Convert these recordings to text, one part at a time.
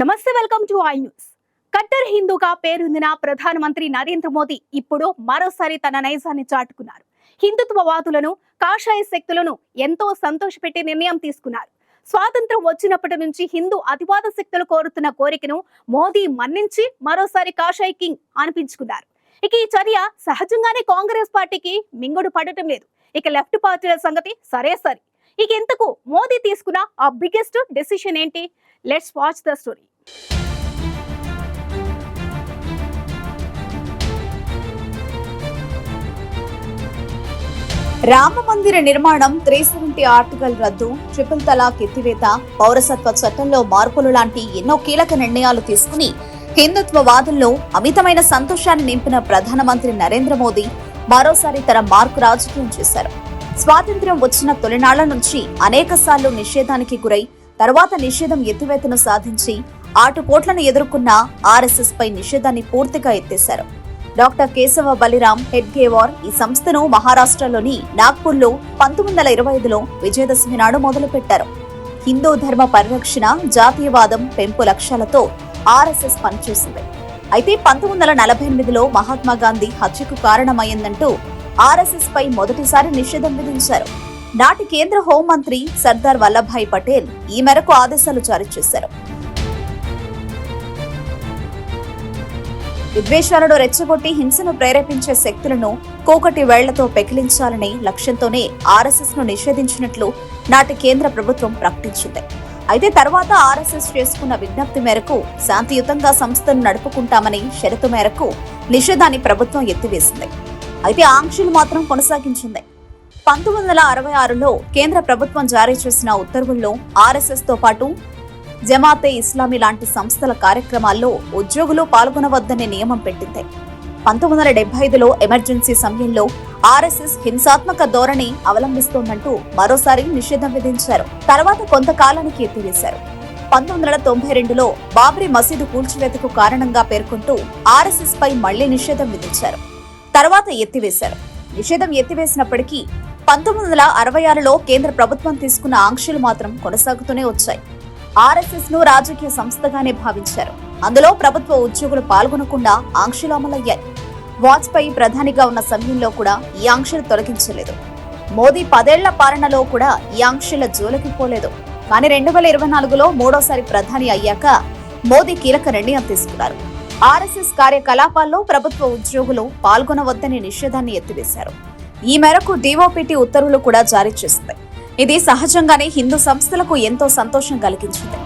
నమస్తే welcome to I news. కట్టర్ హిందూగా పేరొందిన ప్రధానమంత్రి నరేంద్ర మోదీ ఇప్పుడు మరోసారి తన నైజాన్ని చాటుకున్నారు. హిందుత్వవాదులను కాషాయ శక్తులను ఎంతో సంతోషపెట్టి నిర్ణయం తీసుకున్నారు. స్వాతంత్రం వచ్చినప్పటి నుంచి హిందూ అతివాద శక్తులు కోరుతున్న కోరికను మోదీ మన్నించి మరోసారి కాషాయ కింగ్ అనిపించుకున్నారు. ఇక ఈ చర్య సహజంగానే కాంగ్రెస్ పార్టీకి మింగుడు పడటం లేదు. ఇక లెఫ్ట్ పార్టీల సంగతి సరే సరే ఇక ఎంతకు మోదీ తీసుకున్న ఆ బిగ్గెస్ట్ డెసిషన్ ఏంటి? Let's watch the story Rama మందిర నిర్మాణం త్రీ సెవెంటీ ఆర్టికల్ రద్దు ట్రిపుల్ తలాక్ ఎత్తివేత పౌరసత్వ చట్టంలో మార్పులు లాంటి ఎన్నో కీలక నిర్ణయాలు తీసుకుని హిందుత్వవాదుల్లో అమితమైన సంతోషాన్ని నింపిన ప్రధానమంత్రి నరేంద్ర మోదీ మరోసారి తన మార్కు రాజకీయం చేశారు. స్వాతంత్ర్యం వచ్చిన తొలినాళ్ళ నుంచి అనేక సార్లు నిషేధానికి గురై తర్వాత నిషేధం ఎత్తివేతను సాధించి ఆటుపోట్లను ఎదుర్కొన్న ఆర్ఎస్ఎస్ పై నిషేధాన్ని పూర్తిగా ఎత్తేశారు. డాక్టర్ కేశవ బలిరామ్ హెడ్గేవార్ ఈ సంస్థను మహారాష్ట్రలోని నాగ్పూర్లో పంతొమ్మిది వందల ఇరవై ఐదులో విజయదశమి నాడు మొదలుపెట్టారు. హిందూ ధర్మ పరిరక్షణ జాతీయవాదం పెంపు లక్ష్యాలతో ఆర్ఎస్ఎస్ పనిచేసింది. అయితే పంతొమ్మిది వందల నలభై ఎనిమిదిలో మహాత్మా గాంధీ హత్యకు కారణమైందంటూ ఆర్ఎస్ఎస్ పై మొదటిసారి నిషేధం విధించారు. నాటి కేంద్ర హోంమంత్రి సర్దార్ వల్లభాయ్ పటేల్ ఈ మేరకు ఆదేశాలు జారీ చేశారు. విద్వేషాలను రెచ్చగొట్టి హింసను ప్రేరేపించే శక్తులను కోకటి వేళ్ళతో పెకిలించాలనే లక్ష్యంతోనే ఆర్ఎస్ఎస్ను నిషేధించినట్లు నాటి కేంద్ర ప్రభుత్వం ప్రకటించింది. అయితే తర్వాత ఆర్ఎస్ఎస్ చేసుకున్న విజ్ఞప్తి మేరకు శాంతియుతంగా సంస్థను నడుపుకుంటామని షరతు మేరకు నిషేధాన్ని ప్రభుత్వం ఎత్తివేసింది. అయితే ఆంక్షలు మాత్రం కొనసాగించింది. పంతొమ్మిది వందల అరవై ఆరులో కేంద్ర ప్రభుత్వం జారీ చేసిన ఉత్తర్వుల్లో ఆర్ఎస్ఎస్తో పాటు జమాతే ఇస్లామీ లాంటి సంస్థల కార్యక్రమాల్లో ఉద్యోగులు పాల్గొనవద్దనే నియమం పెట్టింది. పంతొమ్మిది వందల డెబ్బై ఐదులో ఎమర్జెన్సీ సమయంలో ఆర్ఎస్ఎస్ హింసాత్మక ధోరణి అవలంబిస్తోందంటూ మరోసారి నిషేధం విధించారు. తర్వాత కొంతకాలానికి ఎత్తివేశారు. పంతొమ్మిది వందల తొంభై రెండులో బాబ్రీ మసీదు కూల్చివేతకు కారణంగా పేర్కొంటూ ఆర్ఎస్ఎస్ పై మళ్ళీ నిషేధం విధించారు. తర్వాత ఎత్తివేశారు. నిషేధం ఎత్తివేసినప్పటికీ పంతొమ్మిది వందల అరవై ఆరులో కేంద్ర ప్రభుత్వం తీసుకున్న ఆంక్షలు మాత్రం కొనసాగుతూనే వచ్చాయి. ఆర్ఎస్ఎస్ను రాజకీయ సంస్థగానే భావించారు. అందులో ప్రభుత్వ ఉద్యోగులు పాల్గొనకుండా ఆంక్షలు అమలయ్యాయి. వాజ్పేయి ప్రధానిగా ఉన్న సమయంలో కూడా ఈ ఆంక్షలు తొలగించలేదు. మోదీ పదేళ్ళ పాలనలో కూడా ఈ ఆంక్షల జోలికి పోలేదు. కానీ రెండు వేల ఇరవై నాలుగులో మూడోసారి ప్రధాని అయ్యాక మోదీ కీలక నిర్ణయం తీసుకున్నారు. ఆర్ఎస్ఎస్ కార్యకలాపాల్లో ప్రభుత్వ ఉద్యోగులు పాల్గొనవద్దని నిషేధాన్ని ఎత్తివేశారు. ఈ మేరకు డీఓపీటీ ఉత్తర్వులు కూడా జారీ చేసింది. ఇది సహజంగానే హిందూ సంస్థలకు ఎంతో సంతోషం కలిగించింది.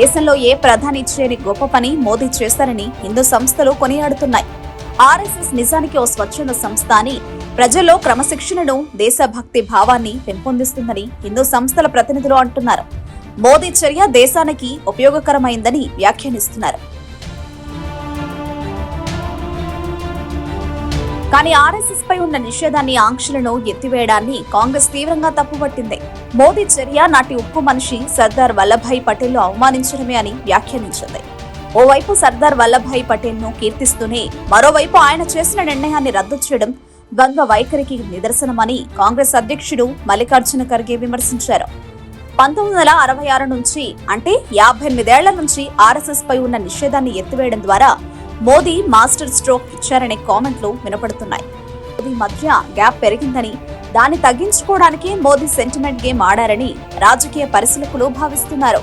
దేశంలో ఏ ప్రధాని చేయని గొప్ప పని మోదీ చేశారని హిందూ సంస్థలు కొనియాడుతున్నాయి. ఆర్ఎస్ఎస్ నిజానికి ఓ స్వచ్ఛంద సంస్థ అని ప్రజల్లో క్రమశిక్షణను దేశభక్తి భావాన్ని పెంపొందిస్తుందని హిందూ సంస్థల ప్రతినిధులు అంటున్నారు. మోదీ చర్య దేశానికి ఉపయోగకరమైందని వ్యాఖ్యానిస్తున్నారు. కానీ ఆర్ఎస్ఎస్ పై ఉన్న నిషేధాన్ని ఆంక్షలను ఎత్తివేయడాన్ని కాంగ్రెస్ తీవ్రంగా తప్పుపట్టింది. మోదీ చర్య నాటి ఉక్కు మనిషి సర్దార్ వల్లభాయ్ పటేల్ అవమానించడమే అని వ్యాఖ్యానించింది. ఓవైపు సర్దార్ వల్లభాయ్ పటేల్ను కీర్తిస్తూనే మరోవైపు ఆయన చేసిన నిర్ణయాన్ని రద్దు చేయడం ద్వంద్వ వైఖరికి నిదర్శనమని కాంగ్రెస్ అధ్యక్షుడు మల్లికార్జున ఖర్గే విమర్శించారు. పంతొమ్మిది వందల అరవై ఆరు నుంచి అంటే యాభై ఎనిమిదేళ్ళ నుంచి ఆర్ఎస్ఎస్ పై ఉన్న నిషేధాన్ని ఎత్తివేయడం ద్వారా మోదీ మాస్టర్ స్ట్రోక్ ఇచ్చారనే కామెంట్లు వినపడుతున్నాయి. మోదీ మధ్య గ్యాప్ పెరిగిందని దాన్ని తగ్గించుకోవడానికి మోదీ సెంటిమెంట్ గేమ్ ఆడారని రాజకీయ పరిశీలకులు భావిస్తున్నారు.